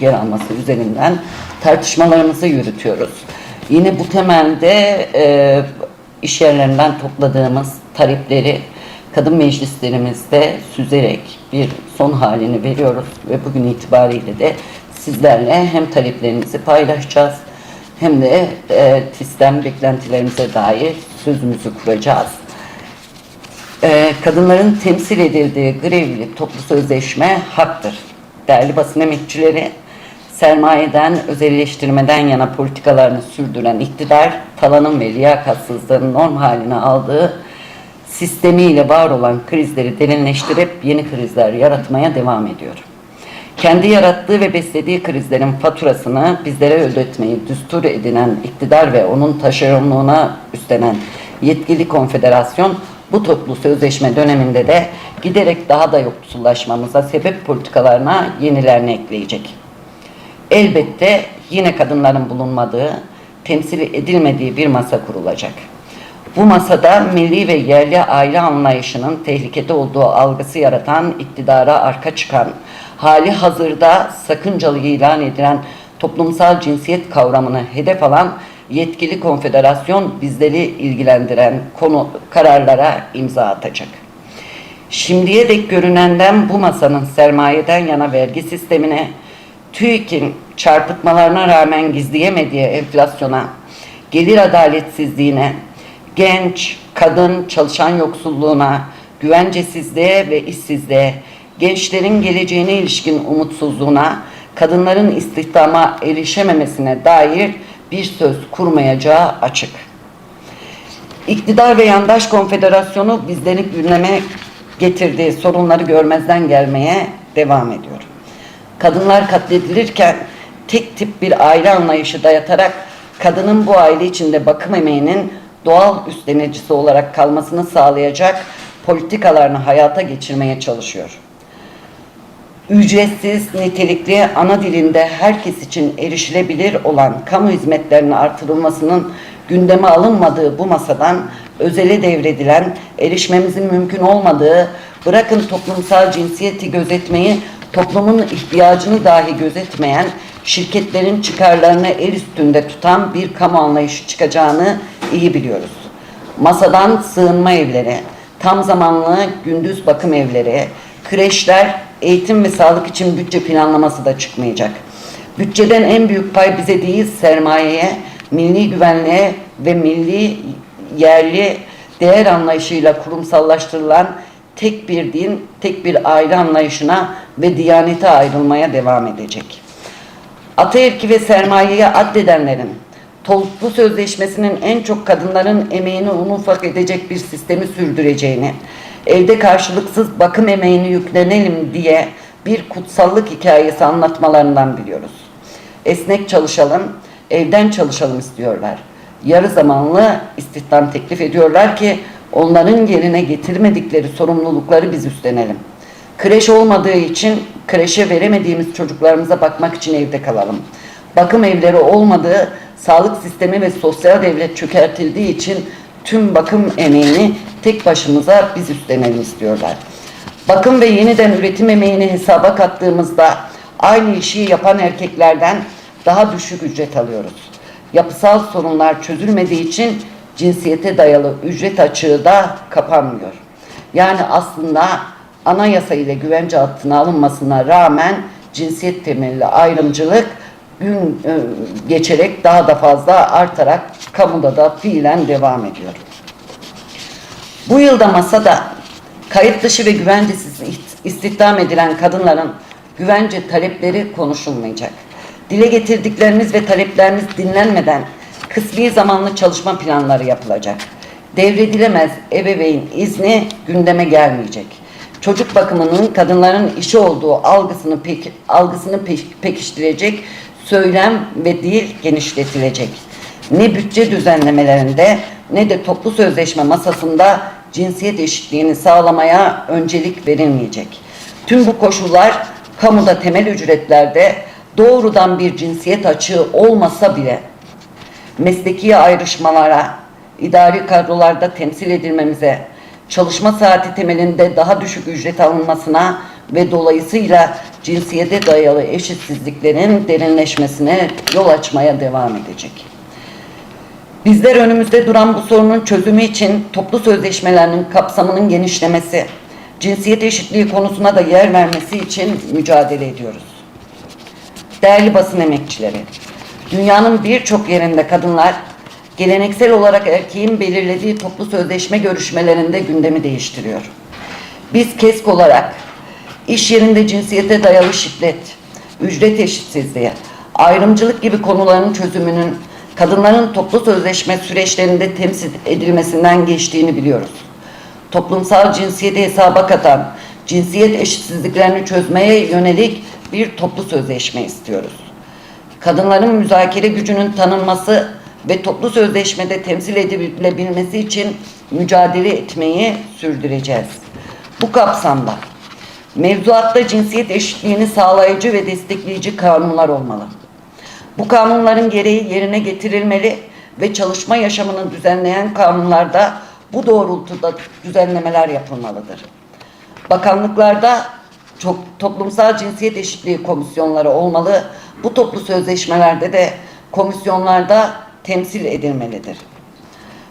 yer alması üzerinden tartışmalarımızı yürütüyoruz. Yine bu temelde e, iş yerlerinden topladığımız talepleri kadın meclislerimizde süzerek bir son halini veriyoruz ve bugün itibariyle de sizlerle hem taleplerimizi paylaşacağız hem de e, TİS'ten beklentilerimize dair sözümüzü kuracağız. Ee, kadınların temsil edildiği grevli toplu sözleşme haktır. Değerli basın emekçileri, sermayeden, özelleştirmeden yana politikalarını sürdüren iktidar, talanın ve liyakatsızlığın norm haline aldığı sistemiyle var olan krizleri derinleştirip yeni krizler yaratmaya devam ediyor. Kendi yarattığı ve beslediği krizlerin faturasını bizlere ödetmeyi düstur edinen iktidar ve onun taşeronluğuna üstlenen yetkili konfederasyon bu toplu sözleşme döneminde de giderek daha da yoksullaşmamıza sebep politikalarına yenilerini ekleyecek. Elbette yine kadınların bulunmadığı, temsil edilmediği bir masa kurulacak. Bu masada milli ve yerli aile anlayışının tehlikede olduğu algısı yaratan iktidara arka çıkan, hali hazırda sakıncalı ilan edilen toplumsal cinsiyet kavramını hedef alan yetkili konfederasyon bizleri ilgilendiren konu kararlara imza atacak. Şimdiye dek görünenden bu masanın sermayeden yana vergi sistemine, TÜİK'in çarpıtmalarına rağmen gizleyemediği enflasyona, gelir adaletsizliğine, genç, kadın, çalışan yoksulluğuna, güvencesizliğe ve işsizliğe, gençlerin geleceğine ilişkin umutsuzluğuna, kadınların istihdama erişememesine dair bir söz kurmayacağı açık. İktidar ve Yandaş Konfederasyonu bizleri gündeme getirdiği sorunları görmezden gelmeye devam ediyor. Kadınlar katledilirken tek tip bir aile anlayışı dayatarak kadının bu aile içinde bakım emeğinin doğal üstlenicisi olarak kalmasını sağlayacak politikalarını hayata geçirmeye çalışıyor ücretsiz, nitelikli, ana dilinde herkes için erişilebilir olan kamu hizmetlerinin artırılmasının gündeme alınmadığı bu masadan özele devredilen, erişmemizin mümkün olmadığı, bırakın toplumsal cinsiyeti gözetmeyi, toplumun ihtiyacını dahi gözetmeyen, şirketlerin çıkarlarını el üstünde tutan bir kamu anlayışı çıkacağını iyi biliyoruz. Masadan sığınma evleri, tam zamanlı gündüz bakım evleri, kreşler, eğitim ve sağlık için bütçe planlaması da çıkmayacak. Bütçeden en büyük pay bize değil sermayeye, milli güvenliğe ve milli yerli değer anlayışıyla kurumsallaştırılan tek bir din, tek bir aile anlayışına ve diyanete ayrılmaya devam edecek. Ataerki ve sermayeye addedenlerin toplu sözleşmesinin en çok kadınların emeğini un edecek bir sistemi sürdüreceğini, evde karşılıksız bakım emeğini yüklenelim diye bir kutsallık hikayesi anlatmalarından biliyoruz. Esnek çalışalım, evden çalışalım istiyorlar. Yarı zamanlı istihdam teklif ediyorlar ki onların yerine getirmedikleri sorumlulukları biz üstlenelim. Kreş olmadığı için kreşe veremediğimiz çocuklarımıza bakmak için evde kalalım. Bakım evleri olmadığı, sağlık sistemi ve sosyal devlet çökertildiği için tüm bakım emeğini tek başımıza biz üstlenelim istiyorlar. Bakım ve yeniden üretim emeğini hesaba kattığımızda aynı işi yapan erkeklerden daha düşük ücret alıyoruz. Yapısal sorunlar çözülmediği için cinsiyete dayalı ücret açığı da kapanmıyor. Yani aslında anayasa ile güvence altına alınmasına rağmen cinsiyet temelli ayrımcılık gün e, geçerek daha da fazla artarak kamuda da fiilen devam ediyor. Bu yılda masada kayıt dışı ve güvencesiz istihdam edilen kadınların güvence talepleri konuşulmayacak. Dile getirdiklerimiz ve taleplerimiz dinlenmeden kısmi zamanlı çalışma planları yapılacak. Devredilemez ebeveyn izni gündeme gelmeyecek. Çocuk bakımının kadınların işi olduğu algısını pek, algısını pek, pekiştirecek söylem ve dil genişletilecek. Ne bütçe düzenlemelerinde ne de toplu sözleşme masasında cinsiyet eşitliğini sağlamaya öncelik verilmeyecek. Tüm bu koşullar kamuda temel ücretlerde doğrudan bir cinsiyet açığı olmasa bile mesleki ayrışmalara, idari kadrolarda temsil edilmemize, çalışma saati temelinde daha düşük ücret alınmasına ve dolayısıyla cinsiyete dayalı eşitsizliklerin derinleşmesine yol açmaya devam edecek. Bizler önümüzde duran bu sorunun çözümü için toplu sözleşmelerinin kapsamının genişlemesi, cinsiyet eşitliği konusuna da yer vermesi için mücadele ediyoruz. Değerli basın emekçileri, dünyanın birçok yerinde kadınlar geleneksel olarak erkeğin belirlediği toplu sözleşme görüşmelerinde gündemi değiştiriyor. Biz KESK olarak iş yerinde cinsiyete dayalı şiddet, ücret eşitsizliği, ayrımcılık gibi konuların çözümünün kadınların toplu sözleşme süreçlerinde temsil edilmesinden geçtiğini biliyoruz. Toplumsal cinsiyeti hesaba katan, cinsiyet eşitsizliklerini çözmeye yönelik bir toplu sözleşme istiyoruz. Kadınların müzakere gücünün tanınması ve toplu sözleşmede temsil edilebilmesi için mücadele etmeyi sürdüreceğiz. Bu kapsamda mevzuatta cinsiyet eşitliğini sağlayıcı ve destekleyici kanunlar olmalı. Bu kanunların gereği yerine getirilmeli ve çalışma yaşamını düzenleyen kanunlarda bu doğrultuda düzenlemeler yapılmalıdır. Bakanlıklarda çok toplumsal cinsiyet eşitliği komisyonları olmalı. Bu toplu sözleşmelerde de komisyonlarda temsil edilmelidir.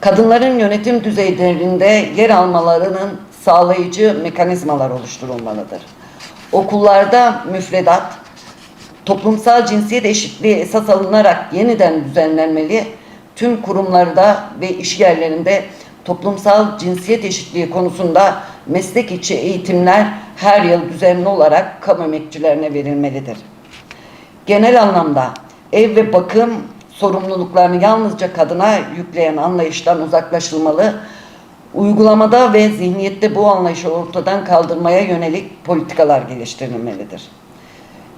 Kadınların yönetim düzeylerinde yer almalarının sağlayıcı mekanizmalar oluşturulmalıdır. Okullarda müfredat, toplumsal cinsiyet eşitliği esas alınarak yeniden düzenlenmeli. Tüm kurumlarda ve iş yerlerinde toplumsal cinsiyet eşitliği konusunda meslek içi eğitimler her yıl düzenli olarak kamu emekçilerine verilmelidir. Genel anlamda ev ve bakım sorumluluklarını yalnızca kadına yükleyen anlayıştan uzaklaşılmalı. Uygulamada ve zihniyette bu anlayışı ortadan kaldırmaya yönelik politikalar geliştirilmelidir.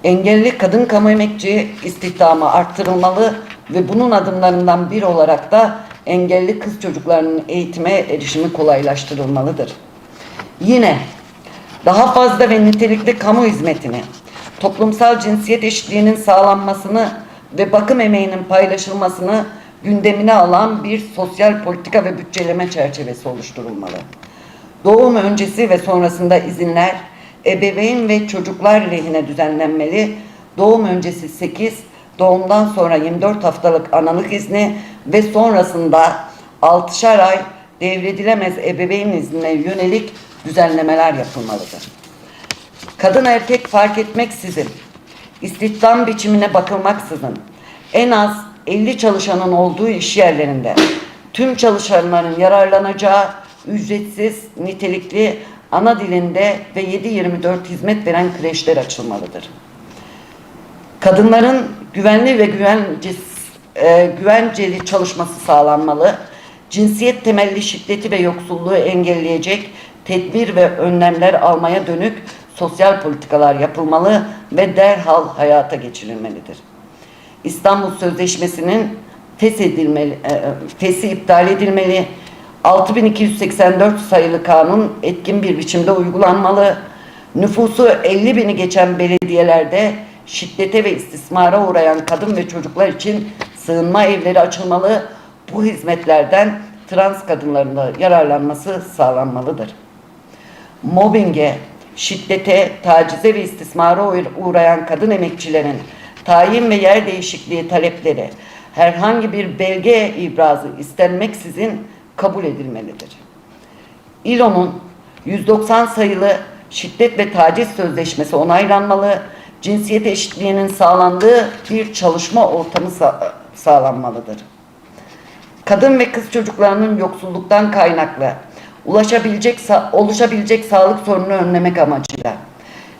Engelli kadın kamu emekçi istihdamı arttırılmalı ve bunun adımlarından bir olarak da engelli kız çocuklarının eğitime erişimi kolaylaştırılmalıdır. Yine daha fazla ve nitelikli kamu hizmetini, toplumsal cinsiyet eşitliğinin sağlanmasını ve bakım emeğinin paylaşılmasını gündemine alan bir sosyal politika ve bütçeleme çerçevesi oluşturulmalı. Doğum öncesi ve sonrasında izinler ebeveyn ve çocuklar lehine düzenlenmeli. Doğum öncesi 8, doğumdan sonra 24 haftalık analık izni ve sonrasında 6'şar ay devredilemez ebeveyn iznine yönelik düzenlemeler yapılmalıdır. Kadın erkek fark etmeksizin, istihdam biçimine bakılmaksızın en az 50 çalışanın olduğu iş yerlerinde tüm çalışanların yararlanacağı ücretsiz, nitelikli ana dilinde ve 7-24 hizmet veren kreşler açılmalıdır. Kadınların güvenli ve güvencesiz, e, güvenceli çalışması sağlanmalı. Cinsiyet temelli şiddeti ve yoksulluğu engelleyecek tedbir ve önlemler almaya dönük sosyal politikalar yapılmalı ve derhal hayata geçirilmelidir. İstanbul Sözleşmesi'nin feshedilmeli, e, feshi iptal edilmeli, 6284 sayılı kanun etkin bir biçimde uygulanmalı, nüfusu 50 bini geçen belediyelerde şiddete ve istismara uğrayan kadın ve çocuklar için sığınma evleri açılmalı, bu hizmetlerden trans kadınların da yararlanması sağlanmalıdır. Mobbinge, şiddete, tacize ve istismara uğrayan kadın emekçilerin tayin ve yer değişikliği talepleri herhangi bir belge ibrazı istenmeksizin kabul edilmelidir. İLO'nun 190 sayılı şiddet ve taciz sözleşmesi onaylanmalı, cinsiyet eşitliğinin sağlandığı bir çalışma ortamı sa sağlanmalıdır. Kadın ve kız çocuklarının yoksulluktan kaynaklı ulaşabilecek oluşabilecek sağlık sorununu önlemek amacıyla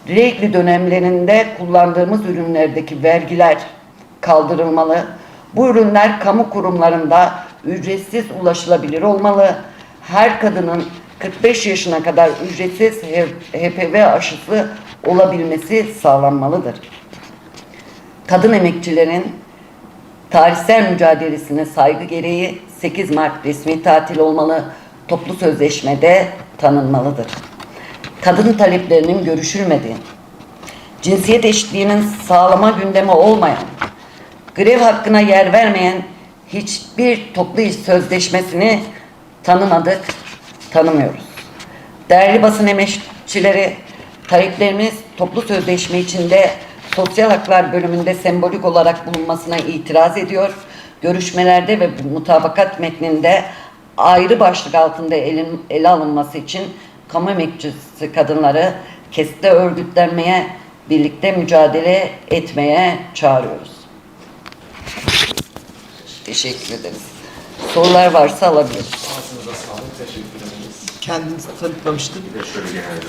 Reikli dönemlerinde kullandığımız ürünlerdeki vergiler kaldırılmalı. Bu ürünler kamu kurumlarında ücretsiz ulaşılabilir olmalı. Her kadının 45 yaşına kadar ücretsiz HPV aşısı olabilmesi sağlanmalıdır. Kadın emekçilerin tarihsel mücadelesine saygı gereği 8 Mart resmi tatil olmalı, toplu sözleşmede tanınmalıdır. Kadın taleplerinin görüşülmediği, cinsiyet eşitliğinin sağlama gündemi olmayan, grev hakkına yer vermeyen hiçbir toplu iş sözleşmesini tanımadık, tanımıyoruz. Değerli basın emekçileri, Taleplerimiz toplu sözleşme içinde sosyal haklar bölümünde sembolik olarak bulunmasına itiraz ediyor. Görüşmelerde ve mutabakat metninde ayrı başlık altında elin, ele alınması için kamu emekçisi kadınları kesite örgütlenmeye, birlikte mücadele etmeye çağırıyoruz. Teşekkür ederiz. Sorular varsa alabiliriz. Ağzınıza sağlık. Teşekkür ederiz. Kendinizi tanıtmamıştım. Bir de şöyle genel